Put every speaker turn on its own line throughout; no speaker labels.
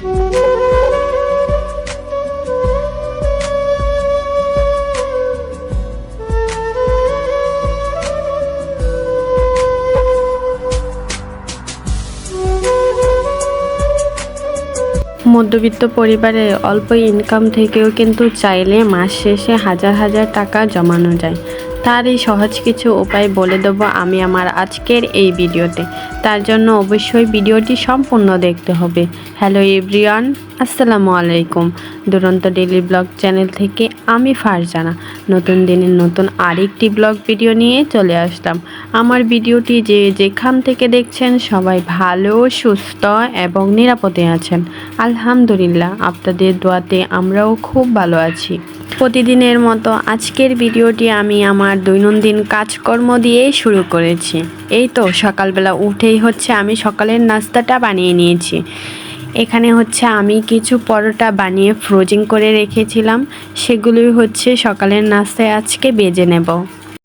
মধ্যবিত্ত পরিবারে অল্প ইনকাম থেকেও কিন্তু চাইলে মাস শেষে হাজার হাজার টাকা জমানো যায়। তার এই সহজ কিছু উপায় বলে দেবো আমি আমার আজকের এই ভিডিওতে। তার জন্য অবশ্যই ভিডিওটি সম্পূর্ণ দেখতে হবে। হ্যালো এভরিওয়ান, আসসালামু আলাইকুম। দুরন্ত ডেলি ব্লগ চ্যানেল থেকে আমি ফারজানা। নতুন দিনের নতুন আরেকটি ব্লগ ভিডিও নিয়ে চলে আসলাম। আমার ভিডিওটি যে যেখান থেকে দেখছেন সবাই ভালো, সুস্থ এবং নিরাপদে আছেন। আলহামদুলিল্লাহ, আপনাদের দোয়াতে আমরাও খুব ভালো আছি। প্রতিদিনের মতো আজকের ভিডিওটি আমি আমার দৈনন্দিন কাজকর্ম দিয়েই শুরু করেছি। এই তো সকালবেলা উঠেই হচ্ছে আমি সকালের নাস্তাটা বানিয়ে নিয়েছি। এখানে হচ্ছে আমি কিছু পরোটা বানিয়ে ফ্রোজিং করে রেখেছিলাম। সেগুলোই হচ্ছে সকালের নাস্তায় আজকে বেজে নেব।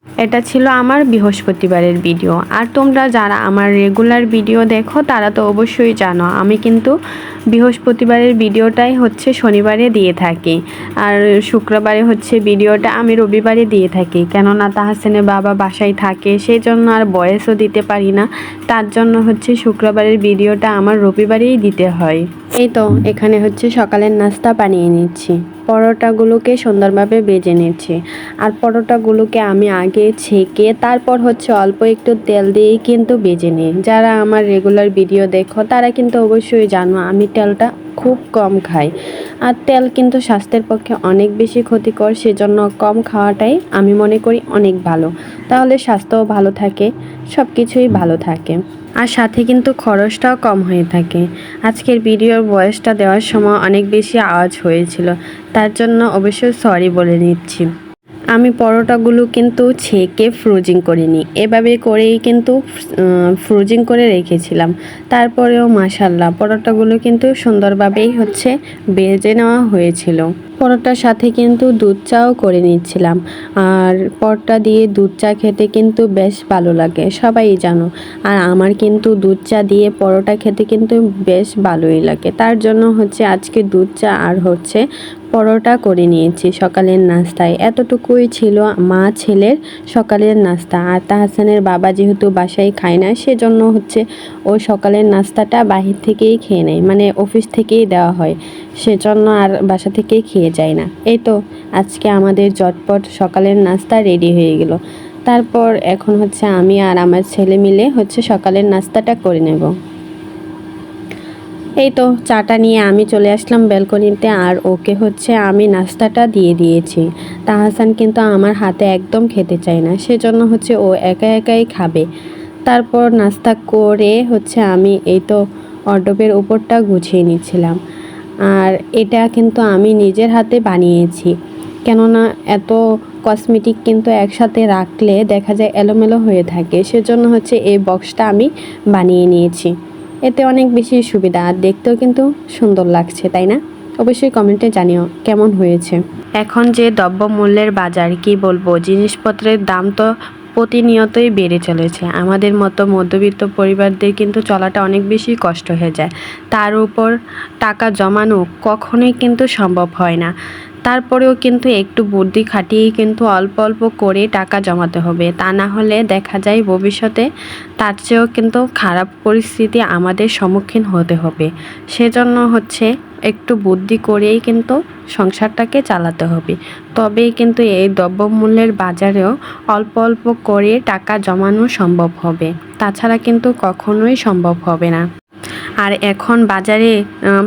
এটা ছিল আমার বৃহস্পতিবারের ভিডিও। আর তোমরা যারা আমার রেগুলার ভিডিও দেখো, তারা তো অবশ্যই জানো, আমি কিন্তু বৃহস্পতিবারের ভিডিওটাই হচ্ছে শনিবারে দিয়ে থাকি। আর শুক্রবারে হচ্ছে ভিডিওটা আমি রবিবারে দিয়ে থাকি। কেননা তাহাসেনের বাবা বাসায় থাকে সেই জন্য আর বয়সও দিতে পারি না। তার জন্য হচ্ছে শুক্রবারের ভিডিওটা আমার রবিবারেই দিতে হয়। এই তো, এখানে হচ্ছে সকালের নাস্তা বানিয়ে নিচ্ছি। পরোটাগুলোকে সুন্দরভাবে বেজে নিচ্ছি। আর পরোটাগুলোকে আমি আগে ছেঁকে, তারপর হচ্ছে অল্প একটু তেল দিয়েই কিন্তু বেজে নিই। যারা আমার রেগুলার ভিডিও দেখো, তারা কিন্তু অবশ্যই জানো আমি তেলটা খুব কম খাই। আর তেল কিন্তু স্বাস্থ্যের পক্ষে অনেক বেশি ক্ষতিকর, সেজন্য কম খাওয়াটাই আমি মনে করি অনেক ভালো। তাহলে স্বাস্থ্যও ভালো থাকে সব কিছুই ভালো থাকে। আর সাথে কিন্তু খরচটাও কম হয়ে থাকে। আজকের ভিডিওর বয়সটা দেওয়ার সময় অনেক বেশি আওয়াজ হয়েছিল, তার জন্য অবশ্যই সরি বলে নিচ্ছি। আমি পরোটাগুলো কিন্তু ছেঁকে ফ্রোজিং করে নিই এভাবে করেই কিন্তু ফ্রোজিং করে রেখেছিলাম। তারপরেও মাসাল্লাহ পরোটাগুলো কিন্তু সুন্দরভাবেই হচ্ছে বেজে নেওয়া হয়েছিল। পরোটার সাথে কিন্তু দুধ চাও করে নিচ্ছিলাম। আর পরোটা দিয়ে দুধ চা খেতে কিন্তু বেশ ভালো লাগে, সবাই জানো। আর আমার কিন্তু দুধ চা দিয়ে পরোটা খেতে কিন্তু বেশ ভালোই লাগে। তার জন্য হচ্ছে আজকে দুধ চা আর হচ্ছে পরোটা করে নিয়েছি সকালের নাস্তায়। এতটুকুই ছিল মা ছেলের সকালের নাস্তা। আর তাহাসানের বাবা যেহেতু বাসায় খায় না, সেজন্য হচ্ছে ও সকালের নাস্তাটা বাহির থেকেই খেয়ে নেয় মানে অফিস থেকেই দেওয়া হয়। সেজন্য আর বাসা থেকেই খেয়ে যায় না। এই তো, আজকে আমাদের জটপট সকালের নাস্তা রেডি হয়ে গেল। তারপর এখন হচ্ছে আমি আর আমার ছেলে মিলে হচ্ছে সকালের নাস্তাটা করে নেব। এই তো, চাটা নিয়ে আমি চলে আসলাম ব্যালকনিতে আর ওকে হচ্ছে আমি নাস্তাটা দিয়ে দিয়েছি। তাহাসান কিন্তু আমার হাতে একদম খেতে চায় না, সেজন্য হচ্ছে ও একা একাই খাবে। তারপর নাস্তা করে হচ্ছে আমি এই তো অর্ডবের উপরটা গুছিয়ে নিচ্ছিলাম। আর এটা কিন্তু আমি নিজের হাতে বানিয়েছি। কেননা এত কসমেটিক কিন্তু একসাথে রাখলে দেখা যায় এলোমেলো হয়ে থাকে, সেজন্য হচ্ছে এই বক্সটা আমি বানিয়ে নিয়েছি। এতে অনেক বেশি সুবিধা আর দেখতেও কিন্তু সুন্দর লাগছে, তাই না? অবশ্যই কমেন্টে জানিও কেমন হয়েছে। এখন যে দ্রব্য মূল্যের বাজার, কি বলব? জিনিসপত্রের দাম তো প্রতিনিয়তই বেড়ে চলেছে। আমাদের মতো মধ্যবিত্ত পরিবারদের কিন্তু চলাটা অনেক বেশি কষ্ট হয়ে যায়। তার উপর টাকা জমানো কখনোই কিন্তু সম্ভব হয় না। তারপরেও কিন্তু একটু বুদ্ধি খাটিয়েই কিন্তু অল্প অল্প করে টাকা জমাতে হবে। তা না হলে দেখা যায় ভবিষ্যতে তার চেয়েও কিন্তু খারাপ পরিস্থিতি আমাদের সম্মুখীন হতে হবে। সেজন্য হচ্ছে একটু বুদ্ধি করেই কিন্তু সংসারটাকে চালাতে হবে। তবেই কিন্তু এই দ্রব্যমূল্যের বাজারেও অল্প অল্প করে টাকা জমানো সম্ভব হবে। তাছাড়া কিন্তু কখনোই সম্ভব হবে না। আর এখন বাজারে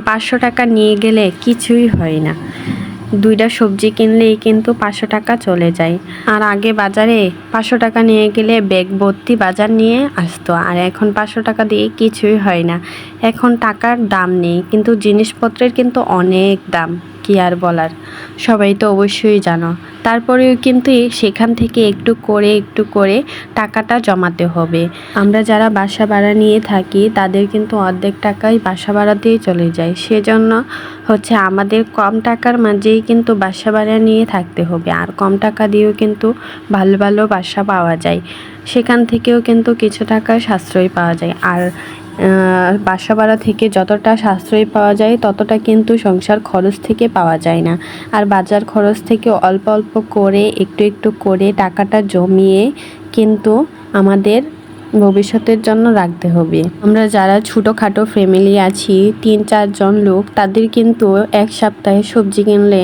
পাঁচশো টাকা নিয়ে গেলে কিছুই হয় না। দুইটা সবজি কিনলেই কিন্তু পাঁচশো টাকা চলে যায়। আর আগে বাজারে পাঁচশো টাকা নিয়ে গেলে ব্যাগ ভর্তি বাজার নিয়ে আসতো। আর এখন পাঁচশো টাকা দিয়ে কিছুই হয় না। এখন টাকার দাম নেই, কিন্তু জিনিসপত্রের কিন্তু অনেক দাম। কি আর বলার? সবাই তো অবশ্যই জানো। তারপরেও কিন্তু সেখান থেকে একটু করে একটু করে টাকাটা জমাতে হবে। আমরা যারা বাসা ভাড়া নিয়ে থাকি, তাদের কিন্তু অর্ধেক টাকাই বাসা ভাড়াতেই চলে যায়। সেজন্য হচ্ছে আমাদের কম টাকার মাঝেই কিন্তু বাসা ভাড়া নিয়ে থাকতে হবে। আর কম টাকা দিয়েও কিন্তু ভালো ভালো বাসা পাওয়া যায়। সেখান থেকেও কিন্তু কিছু টাকা সাশ্রয় পাওয়া যায়। আর বাসা ভাড়া থেকে যতটা সাশ্রয়ী পাওয়া যায়, ততটা কিন্তু সংসার খরচ থেকে পাওয়া যায় না। আর বাজার খরচ থেকে অল্প অল্প করে, একটু একটু করে টাকাটা জমিয়ে কিন্তু আমাদের ভবিষ্যতের জন্য রাখতে হবে। আমরা যারা ছোটোখাটো ফ্যামিলি আছি, তিন চারজন লোক, তাদের কিন্তু এক সপ্তাহে সবজি কিনলে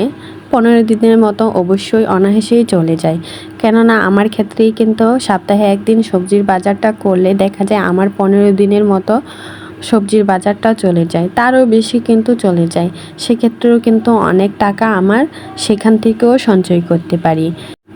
পনেরো দিনের মতো অবশ্যই অনায়াসেই চলে যায়। কেননা আমার ক্ষেত্রেই কিন্তু সপ্তাহে একদিন সবজির বাজারটা করলে দেখা যায় আমার পনেরো দিনের মতো সবজির বাজারটা চলে যায়, তারও বেশি কিন্তু চলে যায়। সেক্ষেত্রেও কিন্তু অনেক টাকা আমার সেখান থেকেও সঞ্চয় করতে পারি।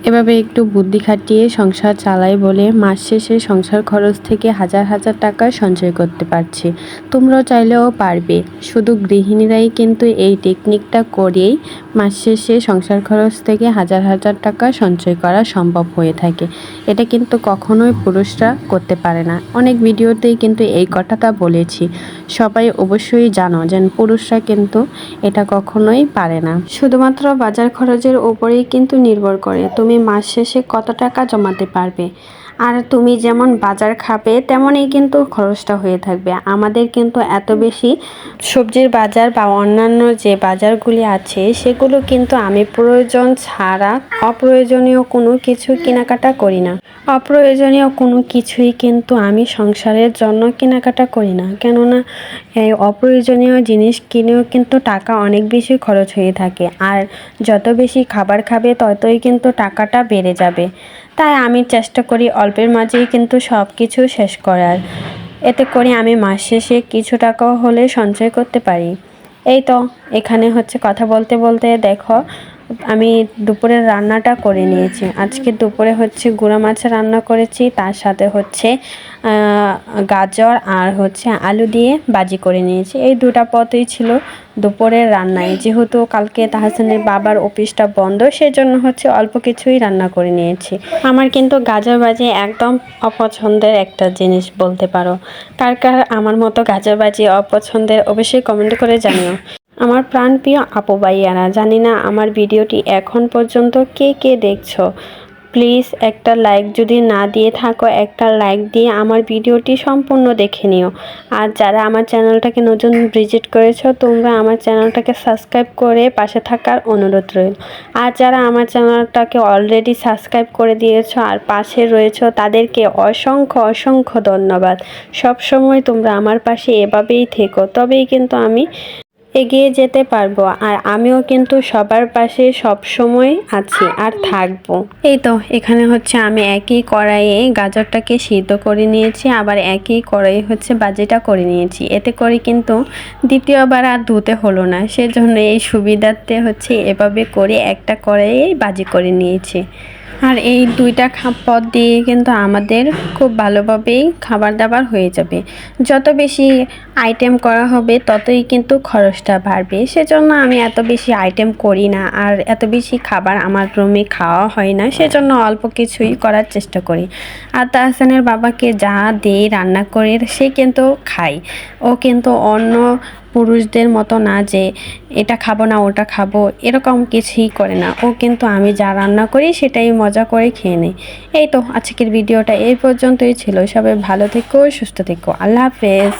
এভাবে একটু বুদ্ধি খাটিয়ে সংসার চালাই বলে মাস শেষে সংসার খরচ থেকে হাজার হাজার টাকা সঞ্চয় করতে পারছি। তোমরাও চাইলেও পারবে। শুধু গৃহিণীরাই কিন্তু এই টেকনিকটা করেই মাস শেষে সংসার খরচ থেকে হাজার হাজার টাকা সঞ্চয় করা সম্ভব হয়ে থাকে। এটা কিন্তু কখনোই পুরুষরা করতে পারে না। অনেক ভিডিওতেই কিন্তু এই কথাটা বলেছি। সবাই অবশ্যই জানো যে পুরুষরা কিন্তু এটা কখনোই পারে না। শুধুমাত্র বাজার খরচের ওপরেই কিন্তু নির্ভর করে। তুমি মাস শেষে কত টাকা জমাতে পারবে? আর তুমি যেমন বাজার খাবে, তেমনই কিন্তু খরচটা হয়ে থাকবে। আমাদের কিন্তু এত বেশি সবজির বাজার বা অন্যান্য যে বাজারগুলি আছে, সেগুলো কিন্তু আমি প্রয়োজন ছাড়া অপ্রয়োজনীয় কোনো কিছু কেনাকাটা করি না। অপ্রয়োজনীয় কোনো কিছুই কিন্তু আমি সংসারের জন্য কেনাকাটা করি না। কেননা, এই অপ্রয়োজনীয় জিনিস কিনেও কিন্তু টাকা অনেক বেশি খরচ হয়ে থাকে। আর যত বেশি খাবার খাবে, ততই কিন্তু টাকাটা বেড়ে যাবে। তাই আমি চেষ্টা করি অল্পের মাঝেই কিন্তু সব কিছু শেষ করার। এতে করে আমি মাস শেষে কিছু টাকাও হলে সঞ্চয় করতে পারি। এই তো, এখানে হচ্ছে কথা বলতে বলতে দেখো আমি দুপুরের রান্নাটা করে নিয়েছি। আজকে দুপুরে হচ্ছে গুঁড়া মাছ রান্না করেছি, তার সাথে হচ্ছে গাজর আর হচ্ছে আলু দিয়ে বাজি করে নিয়েছি। এই দুটা পথই ছিল দুপুরের রান্নায়। যেহেতু কালকে তাহসানের বাবার অফিসটা বন্ধ, সেজন্য হচ্ছে অল্প কিছুই রান্না করে নিয়েছি। আমার কিন্তু গাজর বাজি একদম অপছন্দের একটা জিনিস বলতে পারো। কার কার আমার মতো গাজর বাজি অপছন্দের অবশ্যই কমেন্ট করে জানিও। আমার প্রাণপ্রিয় আপু ভাইয়ারা, জানি না আমার ভিডিওটি এখন পর্যন্ত কে কে দেখছ। প্লিজ একটা লাইক যদি না দিয়ে থাকো, একটা লাইক দিয়ে আমার ভিডিওটি সম্পূর্ণ দেখে নিও। আর যারা আমার চ্যানেলটাকে নতুন ভিজিট করেছ, তোমরা আমার চ্যানেলটাকে সাবস্ক্রাইব করে পাশে থাকার অনুরোধ রইল। আর যারা আমার চ্যানেলটাকে অলরেডি সাবস্ক্রাইব করে দিয়েছ আর পাশে রয়েছো, তাদেরকে অসংখ্য অসংখ্য ধন্যবাদ। সবসময় তোমরা আমার পাশে এভাবেই থেকো, তবেই কিন্তু আমি এগিয়ে যেতে পারব, আর আমিও কিন্তু সবার পাশে সব সময় আছি আর থাকব। এই তো, এখানে হচ্ছে আমি একই কড়াইয়ে গাজরটাকে সিদ্ধ করে নিয়েছি, আবার একই কড়াই হচ্ছে বাজিটা করে নিয়েছি। এতে করে কিন্তু দ্বিতীয়বার আর ধুতে হলো না, সেজন্য এই সুবিধার্থে হচ্ছে এভাবে করে একটা কড়াইয়ে বাজি করে নিয়েছি। আর এই দুইটা পদ দিয়ে কিন্তু আমাদের খুব ভালোভাবেই খাবার দাবার হয়ে যাবে। যত বেশি আইটেম করা হবে, ততই কিন্তু খরচটা বাড়বে। সেজন্য আমি এত বেশি আইটেম করি না আর এত বেশি খাবার আমার রুমে খাওয়া হয় না। সেজন্য অল্প কিছুই করার চেষ্টা করি। আর তাহসানের বাবাকে যা দেই রান্না করে সে কিন্তু খায়। ও কিন্তু অন্য পুরুষদের মতো না যে, এটা খাব না, ওটা খাব, এরকম কিছুই করে না। ও কিন্তু আমি যা রান্না করি সেটাই মজা করে খেয়ে নেই এই তো আজকের ভিডিওটা এই পর্যন্তই ছিল। সবাই ভালো থেকো, সুস্থ থেকো। আল্লাহ হাফেজ।